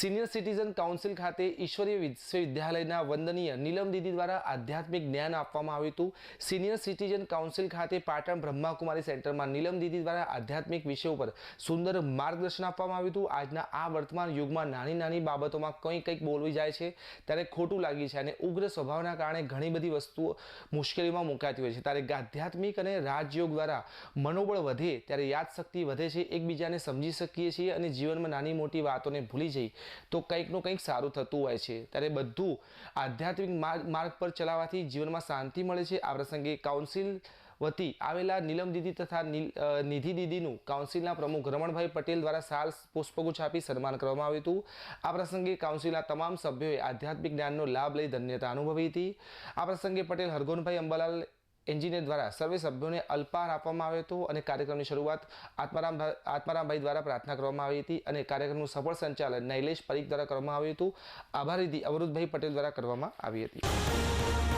Senior citizen council ખાતે ઈશ્વરીય વિશ્વવિદ્યાલયના વંદનીય નીલમ દીદી દ્વારા આધ્યાત્મિક જ્ઞાન આપવામાં આવ્યું હતું. સિનિયર સિટીઝન કાઉન્સિલ ખાતે પાટણ બ્રહ્માકુમારી સેન્ટરમાં નીલમ દીદી દ્વારા આધ્યાત્મિક વિષયો પર સુંદર માર્ગદર્શન આપવામાં આવ્યું હતું. આજના આ વર્તમાન યુગમાં નાની નાની બાબતોમાં કંઈ કંઈક બોલવી જાય છે, ત્યારે ખોટું લાગી છે અને ઉગ્ર સ્વભાવના કારણે ઘણી બધી વસ્તુઓ મુશ્કેલીમાં મુકાતી હોય છે. ત્યારે આધ્યાત્મિક અને રાજયોગ દ્વારા મનોબળ વધે, ત્યારે યાદશક્તિ વધે છે, એકબીજાને સમજી શકીએ છીએ અને જીવનમાં નાની મોટી વાતોને ભૂલી જઈ તો કંઈકનું કંઈક સારું થતું હોય છે. ત્યારે બધું આધ્યાત્મિક માર્ગ પર ચલાવવાથી જીવનમાં શાંતિ મળે છે. આ પ્રસંગે કાઉન્સિલ વતી આવેલા નીલમ દીદી તથા નિધિ દીદીનું કાઉન્સિલના પ્રમુખ રમણભાઈ પટેલ દ્વારા સાલ પુષ્પગુચ્છ આપી સન્માન કરવામાં આવ્યું હતું. આ પ્રસંગે કાઉન્સિલના તમામ સભ્યોએ આધ્યાત્મિક જ્ઞાનનો લાભ લઈ ધન્યતા અનુભવી હતી. આ પ્રસંગે પટેલ હરગોનભાઈ અંબાલાલ એન્જિનિયર દ્વારા સર્વે સભ્યોને અલ્પાહાર આપવામાં આવ્યો હતો અને કાર્યક્રમની શરૂઆત આત્મારામ આત્મારામભાઈ દ્વારા પ્રાર્થના કરવામાં આવી હતી અને કાર્યક્રમનું સફળ સંચાલન નૈલેશ પરીખ દ્વારા કરવામાં આવ્યું હતું. આભાર વિધિ અવરુદ્ધભાઈ પટેલ દ્વારા કરવામાં આવી હતી.